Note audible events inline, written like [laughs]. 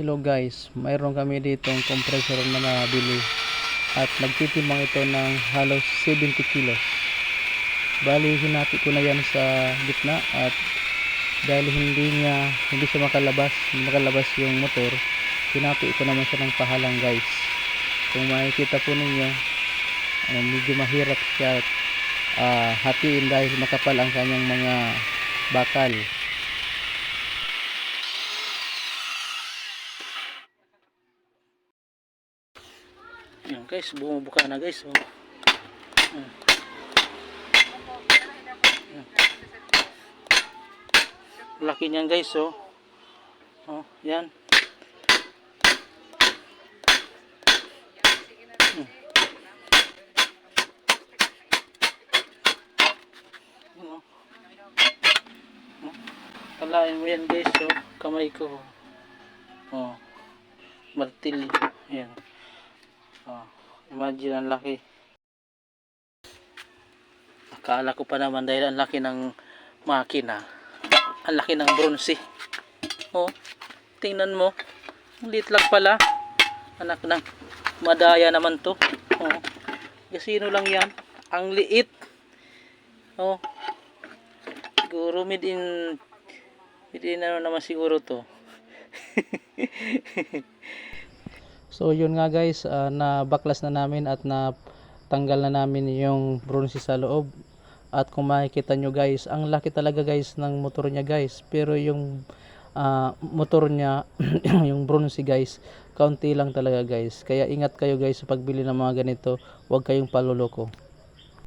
Hello guys, mayroon kami ditong compressor na nabili at nagtitimbang ito ng halos 70 kilos. Bali, hinati ko na yan sa gitna at dahil hindi niya, hindi siya makalabas, hindi makalabas yung motor, hinati ko naman siya ng pahalang guys. Kung makikita po ninyo, ano, medyo mahirap siya ah, hatiin dahil makapal ang kanyang mga bakal. Yan guys, bumubuka na guys. Oh. Yan. Yan. Laki niyan guys, oh. Oh, yan. Hmm. Yan, oh. Oh. Kalain mo yan guys, oh. Kamay ko. Oh. Martilyo. Yan. Imagine ang laki. Akala ko pa naman dahil ang laki ng makina. Ang laki ng bronze. Oh, tingnan mo. Ang liit lang pala. Anak ng madaya naman to. Oh, gasino lang yan. Ang liit. Oh, siguro made in made in ano naman siguro to. [laughs] So yun nga guys, ah, na baklas na namin at na tanggal na namin yung bronze sa loob. At kung makikita nyo guys, ang laki talaga guys ng motor niya guys. Pero yung ah, motor niya, [clears throat] yung bronze guys, kaunti lang talaga guys. Kaya ingat kayo guys sa pagbili ng mga ganito, huwag kayong paluloko.